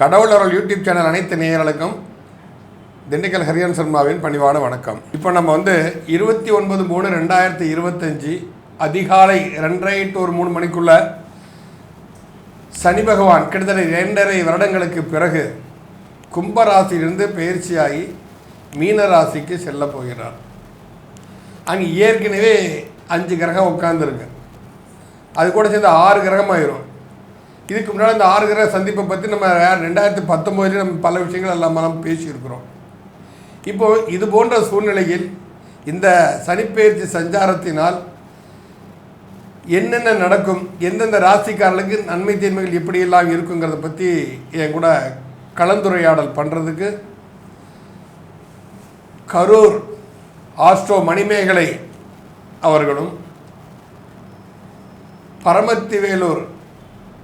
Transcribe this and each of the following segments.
கடவுள் அருள் YouTube channel அனைத்து நேயர்களுக்கும் திண்டுக்கல் ஹரியன் சர்மாவின் பணிவான வணக்கம். இப்போ நம்ம வந்து இருபத்தி ஒன்பது மூணு ரெண்டாயிரத்தி இருபத்தஞ்சி அதிகாலை ரெண்டரை டு ஒரு மூணு மணிக்குள்ள சனி பகவான் கிட்டத்தட்ட இரண்டரை வருடங்களுக்கு பிறகு கும்பராசியிலிருந்து பயிற்சியாகி மீன ராசிக்கு செல்ல போகிறார். அங்கே ஏற்கனவே அஞ்சு கிரகம் உட்காந்துருக்கு அது கூட சேர்ந்து ஆறு கிரகமாயிரும். இதுக்கு முன்னாடி இந்த ஆறு கிரக சந்திப்பை பற்றி நம்ம ரெண்டாயிரத்தி பத்தொம்போதுலேயே நம்ம பல விஷயங்கள் எல்லாம் நம்ம பேசியிருக்கிறோம். இப்போ இது போன்ற சூழ்நிலையில் இந்த சனிப்பெயர்ச்சி சஞ்சாரத்தினால் என்னென்ன நடக்கும் எந்தெந்த ராசிக்காரர்களுக்கு நன்மை தீமைகள் எப்படியெல்லாம் இருக்குங்கிறத பற்றி என் கூட கலந்துரையாடல் பண்ணுறதுக்கு கரூர் ஆஸ்ட்ரோ மணிமேகலை அவர்களும் பரமத்திவேலூர்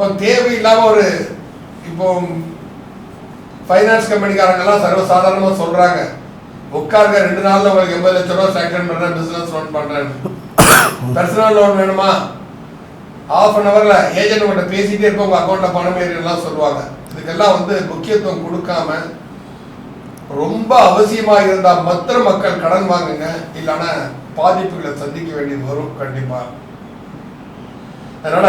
இப்போ தேவையில்லாமல் ஒரு இப்போ ஃபைனான்ஸ் கம்பெனிக்காரங்கெல்லாம் சர்வசாதாரணமாக சொல்றாங்க. உட்காருங்க ரெண்டு நாள்ல உங்களுக்கு எண்பது லட்சம் ரூபா சேங்ஷன் பண்றேன் பிசினஸ் லோன் பண்றேன். பர்சனல் லோன் வேணுமா? ஆஃப் அன் ஹவர்ல ஏஜென்ட் கிட்ட பேசிட்டே இருப்போம் உங்க அக்கௌண்ட்ல பணம் ஏறிலாம் சொல்லுவாங்க. இதுக்கெல்லாம் வந்து முக்கியத்துவம் கொடுக்காம ரொம்ப அவசியமாக இருந்தால் மற்ற மக்கள் கடன் வாங்குங்க இல்லைன்னா பாதிப்புகளை சந்திக்க வேண்டியது வரும் கண்டிப்பாக அதனால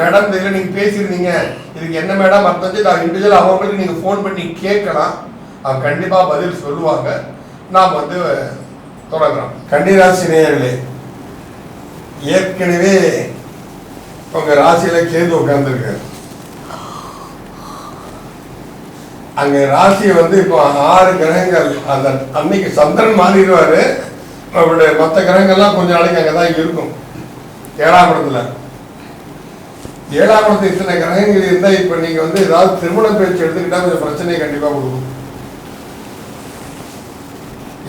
மேடம் இதில் நீங்கள் பேசியிருந்தீங்க. இதுக்கு என்ன மேடம் அர்த்தம் நான் இண்டிவிஜுவல் அவங்களுக்கு நீங்கள் ஃபோன் பண்ணி கேட்கலாம். அவங்க கண்டிப்பாக பதில் சொல்லுவாங்க. நாம் வந்து தொடங்குறோம் கன்னிராசி நேயர்களே ஏற்கனவே உங்கள் ராசியில் கேது உட்கார்ந்துருக்காரு. அங்கே ராசி வந்து இப்போ ஆறு கிரகங்கள் அந்த அன்னைக்கு சந்திரன் மாறிடுவாரு. அவருடைய மற்ற கிரகங்கள்லாம் கொஞ்ச நாளைக்கு அங்கே தான் இருக்கும். ஏழாம் இடத்துல. ஏழாம் இடத்துல இத்தனை கிரகங்கள் இருந்தால் இப்போ நீங்க வந்து ஏதாவது திருமண பேச்சு எடுத்துக்கிட்டா கொஞ்சம் பிரச்சனையை கண்டிப்பா கொடுக்கும்.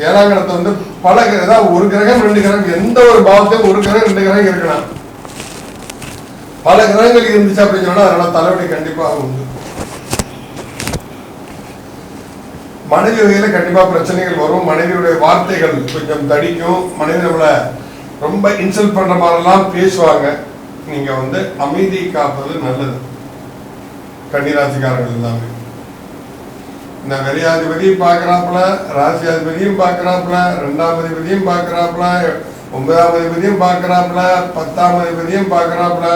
ஏழாம் இடத்தை வந்து பல ஏதாவது ஒரு கிரகம் ரெண்டு கிரகம் எந்த ஒரு பாவத்தையும் ஒரு கிரகம் ரெண்டு கிரகம் இருக்கலாம். பல கிரகங்கள் இருந்துச்சு அப்படின்னு சொன்னால் அதனால தலைவலி கண்டிப்பாக உண்டு. மனைவி வகையில கண்டிப்பா பிரச்சனைகள் வரும். மனைவியுடைய வார்த்தைகள் கொஞ்சம் தடிக்கும். மனைவி நம்மளை ரொம்ப இன்சல்ட் பண்ற மாதிரிலாம் பேசுவாங்க. நீங்க வந்து அமைதி காப்பது நல்லது. கன்னிராசிக்காரர்கள் எல்லாமே. இந்த வெறியாதிபதியும் பார்க்கறாப்புல ராசியாதிபதியும் பார்க்கறாப்புல ரெண்டாம் அதிபதியும் பார்க்கறாப்புல ஒன்பதாம் அதிபதியும் பார்க்கறாப்புல பத்தாம் அதிபதியும் பார்க்கறாப்புல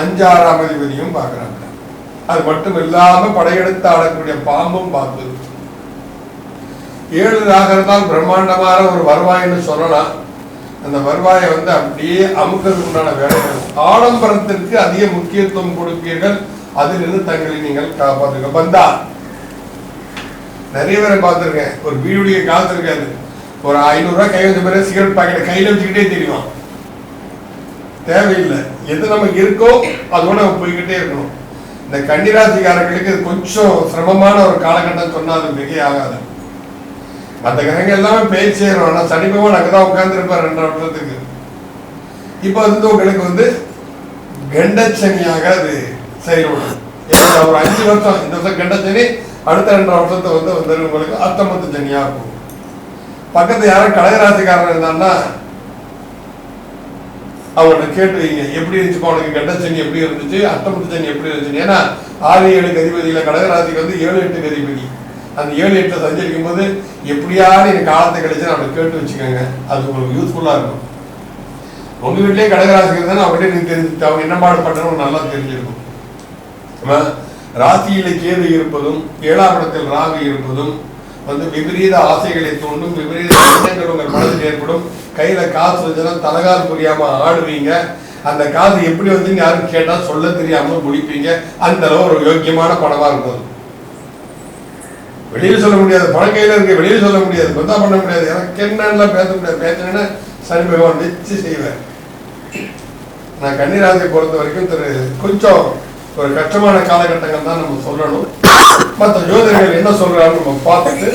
அஞ்சாறாம் அதிபதியும் பார்க்கறாப்புல. அது மட்டும் இல்லாம படையெடுத்து ஆடக்கூடிய பாம்பும் பார்த்து ஏழு ராகிறதால் பிரம்மாண்டமான ஒரு வருவாய்ன்னு சொல்லலாம். அந்த வருவாயை வந்து அப்படியே அமுக்கிறதுக்கு உண்டான வேலைகள். ஆடம்பரத்திற்கு அதிக முக்கியத்துவம் கொடுப்பீர்கள். அதிலிருந்து தங்களை நீங்கள் காப்பாற்றுங்க பந்தா நிறைய பேரை பார்த்துருக்கேன். ஒரு வீடுடைய காசு இருக்காது. ஒரு ஐநூறுரூவா கை வச்ச பிறகு சிகரெட் பாக்கெட் கையில் வச்சுக்கிட்டே தெரியும்? தேவையில்லை. எது நமக்கு இருக்கோ அதோட நம்ம போய்கிட்டே இருக்கணும். இந்த கன்னிராசிக்காரர்களுக்கு கொஞ்சம் சிரமமான ஒரு காலகட்டம் சொன்னா அது மிக ஆகாது மற்ற கிரகங்கள் எல்லாமே பேச்சு சேரும் ஆனால் சனி பகவான் அங்கே தான் உட்கார்ந்துருப்பார் ரெண்டு வருஷத்துக்கு. இப்போ வந்து உங்களுக்கு வந்து கண்டச்சனியாக அது செயல்படும். ஏன்னா ஒரு அஞ்சு வருஷம் இந்த வருஷம் கண்டச்சனி அடுத்த ரெண்டு வருஷத்தை வந்து வந்து உங்களுக்கு அத்தமத்து சனியாக இருக்கும். பக்கத்து யாரும் கடகராசிக்காரன் இருந்தான்னா அவங்கள்ட்ட கேட்டு வைங்க. எப்படி இருந்துச்சு உனக்கு கண்டச்சனி எப்படி இருந்துச்சு? அத்தமத்து சனி எப்படி இருந்துச்சு ஏன்னா ஆறு ஏழு கதிபதியில் கடகராசிக்கு வந்து ஏழு எட்டு கதிபதி அந்த ஏழு எட்டில் சஞ்சரிக்கும் போது எப்படியாவது எனக்கு காலத்தை கிடைச்சு அவளை கேட்டு வச்சுக்கோங்க. அது உங்களுக்கு யூஸ்ஃபுல்லாக இருக்கும். உங்கள் வீட்லேயே கடகராசி இருந்தாலும் அவங்ககிட்ட நீங்கள் தெரிஞ்சு அவங்க என்ன பாடு பாடுபட்டணும் நல்லா தெரிஞ்சிருக்கும். ஆமா? ராசியில கேது இருப்பதும் ஏழாம் இடத்தில் ராகு இருப்பதும் வந்து விபரீத ஆசைகளை தூண்டும் விபரீத எண்ணங்கள் உங்கள் மனதில் ஏற்படும். கையில காசு வச்சுன்னா தலகால் புரியாம ஆடுவீங்க. அந்த காசு எப்படி வந்து யாரும் கேட்டால் சொல்ல தெரியாம முடிப்பீங்க. அந்த அளவு ஒரு யோக்கியமான பணமா இருக்கும் வெளியில சொல்ல முடியாது. பணம் கையில இருக்கு வெளியில சொல்ல முடியாது. பத்தா பண்ண முடியாது. எனக்கு என்னன்னு பேச முடியாது. பேசினேன்னா சனி பகவான் வச்சு செய்வேன் நான் கன்னிராசியை பொறுத்த வரைக்கும் திரு கொஞ்சம் ஒரு கஷ்டமான காலகட்டங்கள் தான் நம்ம சொல்லணும். மற்ற ஜோதிடர்கள் என்ன சொல்றான்னு நம்ம பார்த்துட்டு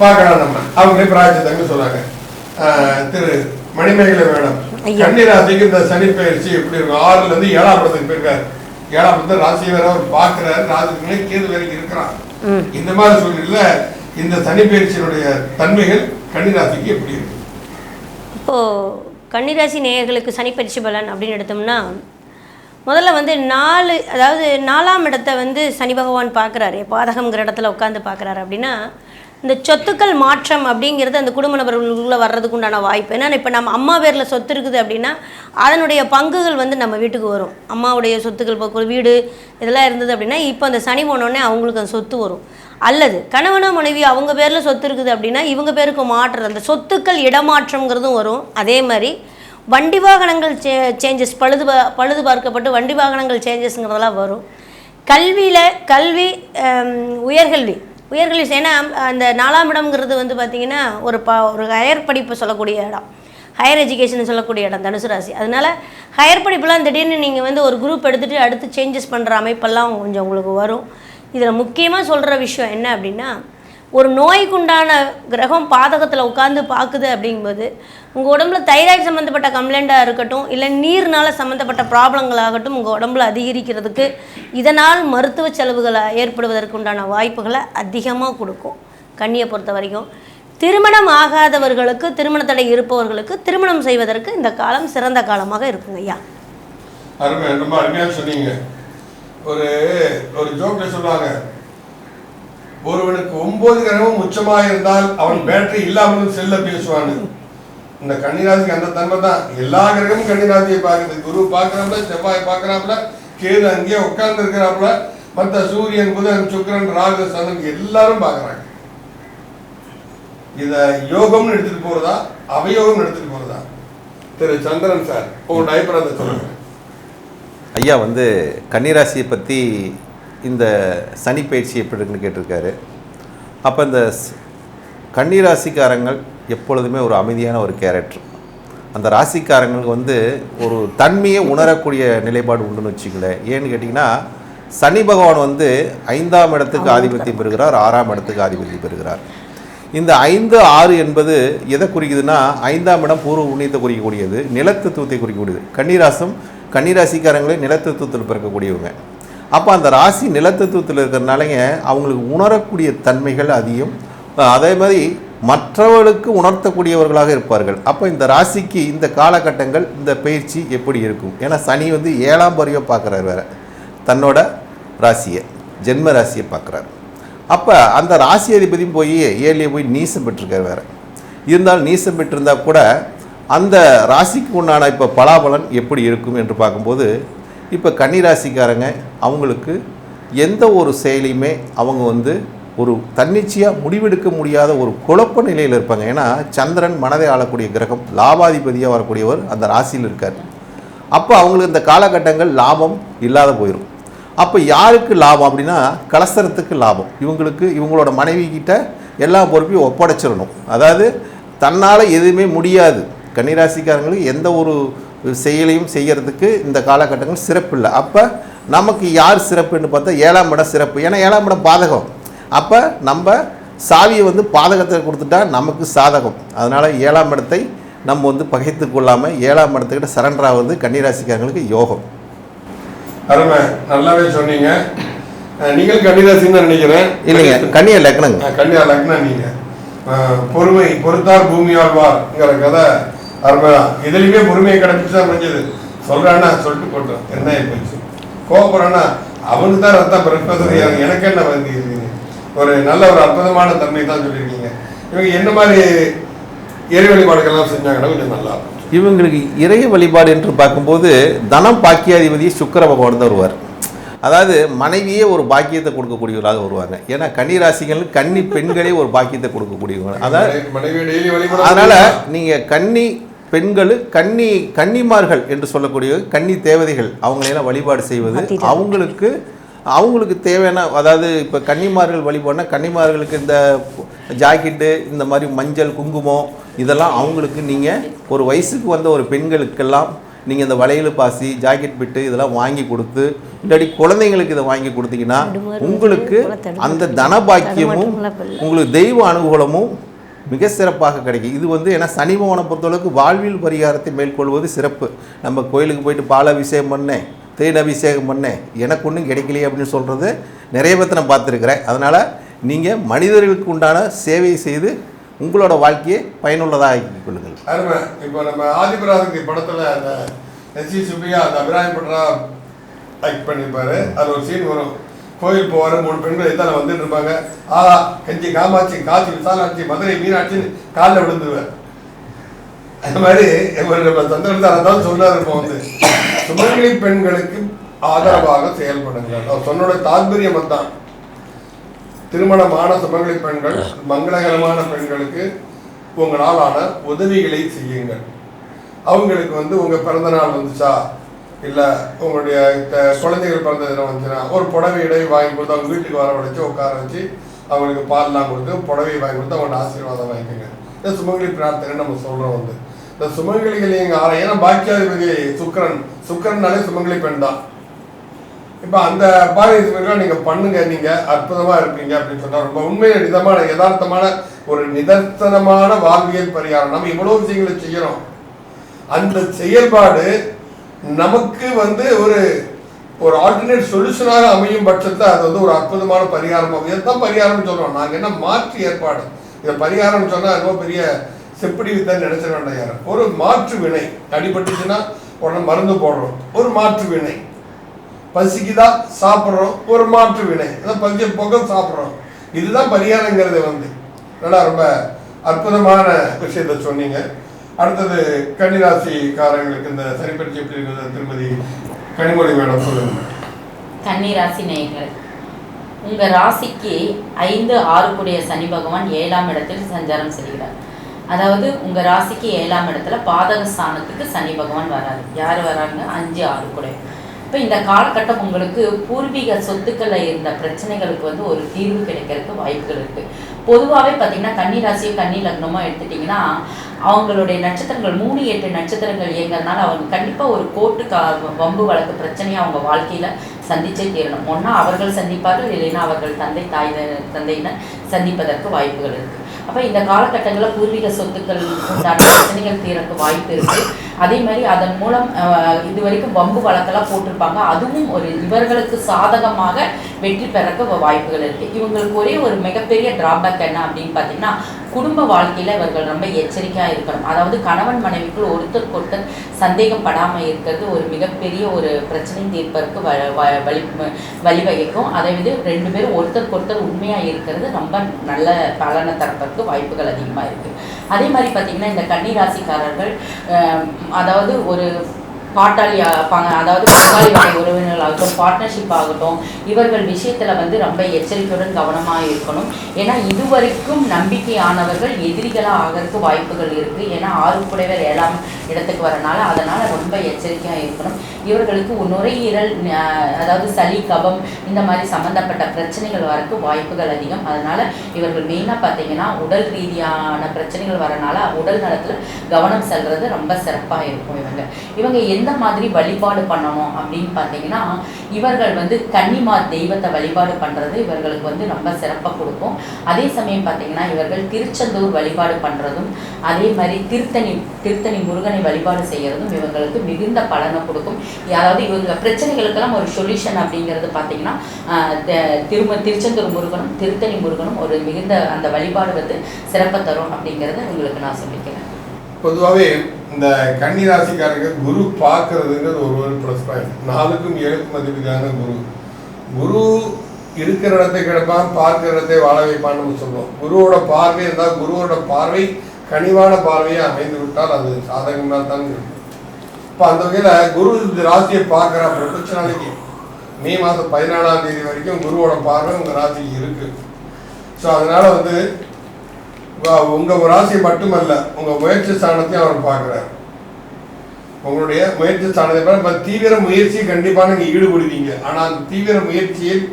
பார்க்கலாம் நம்ம. அவங்களே பிராய்ச்சித்தங்க சொல்றாங்க. திரு மணிமேகலை மேடம். கன்னிராசிக்கு இந்த சனி பயிற்சி எப்படி இருக்கும்? ஆறுல இருந்து ஏழாம் படத்துக்கு போயிருக்காரு. ஏழாம் படத்தை ராசி வேற அவர் பார்க்கிறாரு. ராசிக்குள்ளே கேது வரைக்கும் இருக்கிறான். இந்த மாதிரி சூழ்நிலையில இந்த சனிப்பயிற்சியினுடைய தன்மைகள் கன்னிராசிக்கு எப்படி இருக்கு? இப்போ கன்னிராசி நேயர்களுக்கு சனிப்பயிற்சி பலன் அப்படின்னு எடுத்தோம்னா முதல்ல வந்து நாலு அதாவது நாலாம் இடத்த வந்து சனி பகவான் பார்க்குறாரு. பாதகம்ங்கிற இடத்துல உட்காந்து பார்க்குறாரு அப்படின்னா இந்த சொத்துக்கள் மாற்றம் அப்படிங்கிறது அந்த குடும்ப நபர்களுக்குள்ளே வர்றதுக்கு உண்டான வாய்ப்பு. ஏன்னா இப்போ நம்ம அம்மா பேரில் சொத்து இருக்குது அப்படின்னா அதனுடைய பங்குகள் வந்து நம்ம வீட்டுக்கு வரும். அம்மாவுடைய சொத்துக்கள் இப்போ வீடு இதெல்லாம் இருந்தது அப்படின்னா இப்போ அந்த சனி போனோடனே அவங்களுக்கு அந்த சொத்து வரும். அல்லது கணவனோ மனைவி அவங்க பேரில் சொத்து இருக்குது அப்படின்னா இவங்க பேருக்கு மாற்றுறது அந்த சொத்துக்கள் இடமாற்றம்ங்கிறதும் வரும். அதே மாதிரி வண்டி வாகனங்கள் சே சேஞ்சஸ் பழுது பா- பழுது பார்க்கப்பட்டு வண்டி வாகனங்கள் சேஞ்சஸ்ங்கிறதெல்லாம் வரும். கல்வியில் கல்வி உயர்கல்வி உயர்கல்வி ஏன்னா அந்த நாலாம் இடம்ங்கிறது வந்து பார்த்திங்கன்னா ஒரு ப ஒரு ஹையர் படிப்பு சொல்லக்கூடிய இடம். ஹையர் எஜுகேஷன் சொல்லக்கூடிய இடம் தனுசு ராசி. அதனால் ஹையர் படிப்புலாம் திடீர்னு நீங்கள் வந்து ஒரு குரூப் எடுத்துகிட்டு அடுத்து சேஞ்சஸ் பண்ணுற அமைப்பெல்லாம் கொஞ்சம் உங்களுக்கு வரும். இதில் முக்கியமாக சொல்கிற விஷயம் என்ன அப்படின்னா ஒரு நோய்க்குண்டான கிரகம் பாதகத்தில் உட்காந்து பார்க்குது அப்படிங்கும்போது உங்கள் உடம்புல தைராய்டு சம்மந்தப்பட்ட கம்ப்ளைண்ட்டாக இருக்கட்டும் இல்லை நீர்னால் சம்மந்தப்பட்ட ப்ராப்ளங்களாகட்டும் உங்கள் உடம்புல அதிகரிக்கிறதுக்கு இதனால் மருத்துவ செலவுகளை ஏற்படுவதற்கு உண்டான வாய்ப்புகளை அதிகமாக கொடுக்கும். கண்ணியை பொறுத்த வரைக்கும். திருமணம் ஆகாதவர்களுக்கு திருமண தடை இருப்பவர்களுக்கு திருமணம் செய்வதற்கு இந்த காலம் சிறந்த காலமாக இருக்குங்க ஐயா. அருமை ரொம்ப அருமையாக சொன்னீங்க. ஒரு ஒரு ஜோக்கில் சொல்லுவாங்க ஒருவனுக்கு ஒன்பது கிரகமும் உச்சமா இருந்தால் அவன் பேட்டரி இல்லாமலும் செல்ல பேசுவான்னு இந்த கன்னிராசிக்கு அந்த தன்மை தான். எல்லா கிரகமும் கன்னிராசியை பார்க்குது. குரு பார்க்கறாப்புல செவ்வாய் பார்க்கறாப்புல கேது அங்கேயே உட்கார்ந்து இருக்கிறாப்புல மற்ற சூரியன் புதன் சுக்கிரன் ராகு சனன் எல்லாரும் பார்க்கறாங்க. இத யோகம்னு எடுத்துட்டு போறதா? அவயோகம்னு எடுத்துட்டு போறதா? திரு சந்திரன் சார் உங்களோட அபிப்பிராயத்தை சொல்லுங்க. ஐயா வந்து கன்னிராசியை பற்றி இந்த சனி பயிற்சி எப்படி இருக்குன்னு கேட்டிருக்காரு. அப்போ இந்த கன்னிராசிக்காரங்கள் எப்பொழுதுமே ஒரு அமைதியான ஒரு கேரக்டர் அந்த ராசிக்காரங்களுக்கு வந்து ஒரு தன்மையை உணரக்கூடிய நிலைப்பாடு உண்டுன்னு வச்சுக்கங்களேன். ஏன்னு கேட்டிங்கன்னா சனி பகவான் வந்து ஐந்தாம் இடத்துக்கு ஆதிபத்தியம் பெறுகிறார் ஆறாம் இடத்துக்கு ஆதிபத்தியம் பெறுகிறார். இந்த ஐந்து ஆறு என்பது எதை குறிக்குதுன்னா ஐந்தாம் இடம் பூர்வ புண்ணியத்தை குறிக்கக்கூடியது நிலத்தத்துவத்தை குறிக்கக்கூடியது. கன்னிராசம் கன்னிராசிக்காரங்களே நிலத்தத்துவத்தில் பிறக்கக்கூடியவங்க. அப்போ அந்த ராசி நிலத்தத்துவத்தில் இருக்கிறனாலங்க அவங்களுக்கு உணரக்கூடிய தன்மைகள் அதிகம். அதே மாதிரி மற்றவர்களுக்கு உணர்த்தக்கூடியவர்களாக இருப்பார்கள். அப்போ இந்த ராசிக்கு இந்த காலகட்டங்கள் இந்த பயிற்சி எப்படி இருக்கும்? ஏன்னா சனி வந்து ஏழாம் பருவம் பார்க்குறாரு வேற. தன்னோட ராசியை ஜென்ம ராசியை பார்க்குறாரு. அப்போ அந்த ராசி அதிபதியும் போய் ஏழிய போய் நீசம் பெற்றிருக்கார் வேற. இருந்தாலும் நீசம் பெற்றிருந்தால் கூட அந்த ராசிக்கு உண்டான இப்போ பலாபலன் எப்படி இருக்கும் என்று பார்க்கும்போது இப்போ கன்னி ராசிக்காரங்க அவங்களுக்கு எந்த ஒரு செயலையுமே அவங்க வந்து ஒரு தன்னிச்சையாக முடிவெடுக்க முடியாத ஒரு குழப்ப நிலையில் இருப்பாங்க. ஏன்னா சந்திரன் மனதை ஆளக்கூடிய கிரகம் லாபாதிபதியாக வரக்கூடியவர் அந்த ராசியில் இருக்கார். அப்போ அவங்களுக்கு இந்த காலகட்டங்கள் லாபம் இல்லாத போயிடும் அப்போ யாருக்கு லாபம் அப்படின்னா கலசரத்துக்கு லாபம். இவங்களுக்கு இவங்களோட மனைவி கிட்ட எல்லா பொறுப்பையும் ஒப்படைச்சிடணும். அதாவது தன்னால் எதுவுமே முடியாது. கன்னிராசிக்காரங்களுக்கு எந்த ஒரு செயலையும் செய்யறதுக்கு இந்த காலகட்டங்கள் சிறப்பு இல்லை அப்போ நமக்கு யார் சிறப்புன்னு பார்த்தா ஏழாம் இடம் சிறப்பு. ஏன்னா ஏழாம் இடம் பாதகம். அப்போ நம்ம சாவியை வந்து பாதகத்தை கொடுத்துட்டா நமக்கு சாதகம். அதனால் ஏழாம் இடத்தை நம்ம வந்து பகைத்து கொள்ளாமல் ஏழாம் இடத்துக்கிட்ட சரண்டர் ஆவது கன்னிராசிக்காரங்களுக்கு யோகம். அருமை. நல்லாவே சொன்னீங்க. நீங்கள் கன்னிராசின்னு நினைக்கிறேன். இல்லைங்க கன்னியா லக்னங்க. கன்னியா லக்னா நீங்க. அஹ் பொறுமை பொறுத்தார் பூமி ஆழ்வார்ங்கிற கதை அருமைதான் இதுலயுமே பொறுமையை கிடைச்சிட்டு தான் முடிஞ்சது. சொல்றானா சொல்லிட்டு போட்டோம். என்ன போச்சு? கோபப்படுறானா அவனுக்கு தான் ரத்தம் பிரஸ்பதி எனக்கு என்ன வந்து ஒரு நல்ல ஒரு அற்புதமான தன்மை தான் சொல்லியிருக்கீங்க. இவங்க என்ன மாதிரி இறை வழிபாடுகள்லாம் செஞ்சாங்கன்னா கொஞ்சம் நல்லா இவங்களுக்கு இறைய வழிபாடு என்று பார்க்கும்போது தனம் பாக்கியாதிபதி சுக்கிர பகவான் தான் வருவார். அதாவது மனைவியே ஒரு பாக்கியத்தை கொடுக்கக்கூடியவர்களாக வருவாங்க. ஏன்னா கன்னி ராசிகள் கன்னி பெண்களே ஒரு பாக்கியத்தை கொடுக்கக்கூடியவங்க. அதாவது அதனால நீங்க கன்னி பெண்கள் கன்னி கன்னிமார்கள் என்று சொல்லக்கூடிய கன்னி தேவதைகள். அவங்களையெல்லாம் வழிபாடு செய்வது. அவங்களுக்கு அவங்களுக்கு தேவையான அதாவது இப்போ கன்னிமார்கள் வழிபாடுனா கன்னிமார்களுக்கு இந்த ஜாக்கெட்டு இந்த மாதிரி மஞ்சள் குங்குமம் இதெல்லாம் அவங்களுக்கு நீங்கள் ஒரு வயசுக்கு வந்த ஒரு பெண்களுக்கெல்லாம் நீங்கள் இந்த வளையல் பாசி ஜாக்கெட் பிட்டு இதெல்லாம் வாங்கி கொடுத்து இல்லாட்டி குழந்தைங்களுக்கு இதை வாங்கி கொடுத்தீங்கன்னா உங்களுக்கு அந்த தனபாக்கியமும் உங்களுக்கு தெய்வ அனுகூலமும் மிக சிறப்பாக கிடைக்கும். இது வந்து ஏன்னா சனி பகவானை பொறுத்தளவுக்கு வாழ்வியல் பரிகாரத்தை மேற்கொள்வது சிறப்பு. நம்ம கோயிலுக்கு போயிட்டு பால் அபிஷேகம் பண்ணேன் தேன் அபிஷேகம் பண்ணேன் எனக்கு ஒன்றும் கிடைக்கலையே அப்படின்னு சொல்கிறது நிறைய பேர்த்த நான் பார்த்துருக்குறேன். அதனால் நீங்கள் மனிதர்களுக்கு உண்டான சேவையை செய்து உங்களோட வாழ்க்கையை பயனுள்ளதாக ஆக்கிக் கொள்ளுங்கள். அருமை. இப்போ நம்ம ஆதிபராசக்தி படத்தில் அந்த எஸ் சி சுப்பியா அந்த அபிராயம் பண்றா ஆக்ட் பண்ணியிருப்பாரு அது ஒரு சீன் வரும். கோயில் போகிற மூணு பெண்கள் எத்தால வந்துட்டு இருப்பாங்க. ஆஹா கஞ்சி காமாட்சி காசி விசாலாட்சி மதுரை மீனாட்சின்னு காலில் விழுந்துருவேன். அந்த மாதிரி இவர் நம்ம சந்திரன் தான் சொன்னார் இப்போ வந்து. சுமங்கலி பெண்களுக்கு ஆதரவாக செயல்படுங்கள். அவர் சொன்னோட தாத்பரியம் தான் திருமணமான சுமங்கலி பெண்கள் மங்களகரமான பெண்களுக்கு உங்களால் ஆன உதவிகளை செய்யுங்கள். அவங்களுக்கு வந்து உங்கள் பிறந்த நாள் வந்துச்சா? இல்லை உங்களுடைய குழந்தைகள் பிறந்த தினம் வந்துச்சுன்னா ஒரு புடவை இடை வாங்கி கொடுத்து அவங்க வீட்டுக்கு வரவழைச்சு உட்கார வச்சு அவங்களுக்கு பால்லாம் கொடுத்து புடவை வாங்கி கொடுத்து அவங்களோட ஆசீர்வாதம் வாங்கிக்கோங்க. இந்த சுமங்கலி பிரார்த்தனை நம்ம சொல்கிறோம் வந்து. இந்த சுமங்கலிகள் எங்கள் ஆறு ஏன்னா பாக்கியாதிபதி சுக்கரன் சுக்கரன்னாலே சுமங்கலி பெண் தான். இப்போ அந்த பாரதிய நீங்கள் பண்ணுங்க நீங்கள் அற்புதமாக இருப்பீங்க அப்படின்னு சொன்னால் ரொம்ப உண்மையில நிதமான யதார்த்தமான ஒரு நிதர்த்தனமான வாழ்வியல் பரிகாரம். நம்ம இவ்வளோ விஷயங்களை செய்கிறோம் அந்த செயல்பாடு நமக்கு வந்து ஒரு ஒரு ஆல்டர்னேட் சொல்யூஷனாக அமையும் பட்சத்தில் அது வந்து ஒரு அற்புதமான பரிகாரம் இதுதான் பரிகாரம்னு சொல்கிறோம் நாங்கள் என்ன மாற்று ஏற்பாடு? இதை பரிகாரம்னு சொன்னால் ரொம்ப பெரிய செப்படி வித்தன்னு நினைச்ச வேண்டாம் யாரும் ஒரு மாற்று வினை. அடிபட்டுச்சுன்னா உடனே மருந்து போடுறோம். ஒரு மாற்று வினை. பசிக்குதா? சாப்பிட்றோம். ஒரு மாற்று வினை. அதான் பசி புகை சாப்பிட்றோம். இதுதான் பரிகாரங்கிறது வந்து. நல்லா ரொம்ப அற்புதமான விஷயத்த சொன்னீங்க. அடுத்தது கன்னிராசிக்காரங்களுக்கு இந்த சரிப்பரிச்சு எப்படி இருக்கிறது திருமதி கனிமொழி மேடம் சொல்லுங்க. கன்னிராசி நேயர்கள் நேயர்களே உங்க ராசிக்கு ஐந்து ஆறு கூடிய சனி பகவான் ஏழாம் இடத்தில் சஞ்சாரம் செய்கிறார். அதாவது உங்க ராசிக்கு ஏழாம் இடத்துல பாதக ஸ்தானத்துக்கு சனி பகவான் வராது யார் வராங்க அஞ்சு ஆறு கூட. இப்போ இந்த காலகட்டம் உங்களுக்கு பூர்வீக சொத்துக்களில் இருந்த பிரச்சனைகளுக்கு வந்து ஒரு தீர்வு கிடைக்கிறதுக்கு வாய்ப்புகள் இருக்குது பொதுவாகவே பார்த்தீங்கன்னா கன்னி ராசியோ கன்னி லக்னமோ எடுத்துட்டிங்கன்னா அவங்களுடைய நட்சத்திரங்கள் மூணு எட்டு நட்சத்திரங்கள் இயங்குறதுனால அவங்க கண்டிப்பாக ஒரு கோர்ட்டு கா வம்பு வழக்கு பிரச்சனையை அவங்க வாழ்க்கையில் சந்திச்சே தீரணும். ஒன்றா அவர்கள் சந்திப்பார்கள் இல்லைன்னா அவர்கள் தந்தை தாய் தந்தையினர் சந்திப்பதற்கு வாய்ப்புகள் இருக்குது அப்போ இந்த காலகட்டங்களில் பூர்வீக சொத்துக்கள் உண்டான பிரச்சனைகள் தீரக்கு வாய்ப்பு இருக்குது அதே மாதிரி அதன் மூலம் அஹ், இது வரைக்கும் வம்பு வழக்கெல்லாம் போட்டிருப்பாங்க. அதுவும் ஒரு இவர்களுக்கு சாதகமாக வெற்றி பெறக்க வாய்ப்புகள் இருக்கு. இவங்களுக்கு ஒரே ஒரு மிகப்பெரிய டிராபேக் என்ன அப்படின்னு பார்த்தீங்கன்னா குடும்ப வாழ்க்கையில் இவர்கள் ரொம்ப எச்சரிக்கையாக இருக்கணும். அதாவது கணவன் மனைவிக்குள் ஒருத்தருக்கு ஒருத்தர் சந்தேகம் படாமல் இருக்கிறது ஒரு மிகப்பெரிய ஒரு பிரச்சனை தீர்ப்பதற்கு வ- வ- வழி வழிவகைக்கும் அதை விட ரெண்டு பேரும் ஒருத்தருக்கு ஒருத்தர் உண்மையாக இருக்கிறது ரொம்ப நல்ல பலனை தரப்பதற்கு வாய்ப்புகள் அதிகமாக இருக்குது அதே மாதிரி பார்த்திங்கன்னா இந்த கன்னிராசிக்காரர்கள் அதாவது ஒரு பாட்டாளி ஆப்பாங்க. அதாவது பங்காளி வகை உறவினர்கள் ஆகட்டும் பார்ட்னர்ஷிப் ஆகட்டும் இவர்கள் விஷயத்துல வந்து ரொம்ப எச்சரிக்கையுடன் கவனமாக இருக்கணும். ஏன்னா இதுவரைக்கும் நம்பிக்கையானவர்கள் எதிரிகளாக ஆகிறதுக்கு வாய்ப்புகள் இருக்கு. ஏன்னா ஆறு ஏழாம் இடத்துக்கு வரனால அதனால ரொம்ப எச்சரிக்கையாக இருக்கணும். இவர்களுக்கு நுரையீரல் அதாவது சளி கபம் இந்த மாதிரி சம்பந்தப்பட்ட பிரச்சனைகள் வரக்கு வாய்ப்புகள் அதிகம். அதனால இவர்கள் மெயினாக பார்த்தீங்கன்னா உடல் ரீதியான பிரச்சனைகள் வரனால உடல் நலத்தில் கவனம் செல்வது ரொம்ப சிறப்பாக இருக்கும் இவங்க. இவங்க எந்த எந்த மாதிரி வழிபாடு பண்ணணும் அப்படின்னு பார்த்தீங்கன்னா இவர்கள் வந்து கன்னிமார் தெய்வத்தை வழிபாடு பண்ணுறது இவர்களுக்கு வந்து ரொம்ப சிறப்பாக கொடுக்கும். அதே சமயம் பார்த்தீங்கன்னா இவர்கள் திருச்செந்தூர் வழிபாடு பண்ணுறதும் அதே மாதிரி திருத்தணி திருத்தணி முருகனை வழிபாடு செய்யறதும் இவங்களுக்கு மிகுந்த பலனை கொடுக்கும். அதாவது இவங்க பிரச்சனைகளுக்கெல்லாம் ஒரு சொல்யூஷன் அப்படிங்கிறது பார்த்தீங்கன்னா திரும திருச்செந்தூர் முருகனும் திருத்தணி முருகனும் ஒரு மிகுந்த அந்த வழிபாடு வந்து சிறப்பை தரும் அப்படிங்கிறத உங்களுக்கு நான் சொல்லிக்கிறேன். பொதுவாகவே இந்த கன்னி ராசிக்காரங்க குரு பார்க்கறதுங்கிறது ஒரு ஒரு ப்ளஸ் பாயிண்ட் நாளுக்கும் எழுத்து மதிப்புக்கான குரு. குரு இருக்கிற இடத்தை கிடப்பான் பார்க்கிற இடத்தை வாழ வைப்பான்னு நம்ம சொல்லுவோம் குருவோட பார்வை இருந்தால் குருவோட பார்வை கனிவான பார்வையை அமைந்து விட்டால் அது சாதகமாக தான் இருக்கும். இப்போ அந்த வகையில் குரு இந்த ராசியை பார்க்குற பிரபஞ்ச நாளைக்கு மே மாதம் பதினாலாம் தேதி வரைக்கும் குருவோட பார்வை உங்கள் ராசிக்கு இருக்கு. ஸோ அதனால் வந்து உங்கள் உங்க ராசி மட்டுமல்ல உங்க முயற்சி ஸ்தானத்தையும் அவர் பார்க்குறாரு. உங்களுடைய முயற்சி ஸ்தானத்தை தீவிர முயற்சி கண்டிப்பாக நீங்கள் ஈடுபடுவீங்க. ஆனால் அந்த தீவிர முயற்சியில்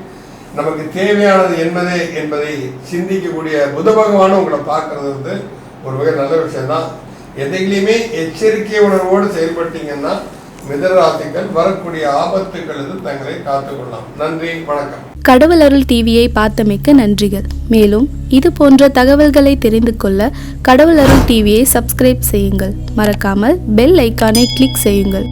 நமக்கு தேவையானது என்பது என்பதை சிந்திக்கக்கூடிய புத பகவானும் உங்களை பார்க்கறது வந்து ஒரு வகை நல்ல விஷயம்தான். எதையிலையுமே எச்சரிக்கை உணர்வோடு செயல்பட்டீங்கன்னா மிதராசிகள் வரக்கூடிய ஆபத்துக்களிலிருந்து தங்களை காத்துக்கொள்ளலாம். நன்றி வணக்கம். கடவுள் அருள் டிவியை பார்த்தமைக்க நன்றிகள். மேலும் இது போன்ற தகவல்களை தெரிந்து கொள்ள கடவுள் அருள் டிவியை சப்ஸ்கிரைப் செய்யுங்கள். மறக்காமல் பெல் ஐக்கானை கிளிக் செய்யுங்கள்.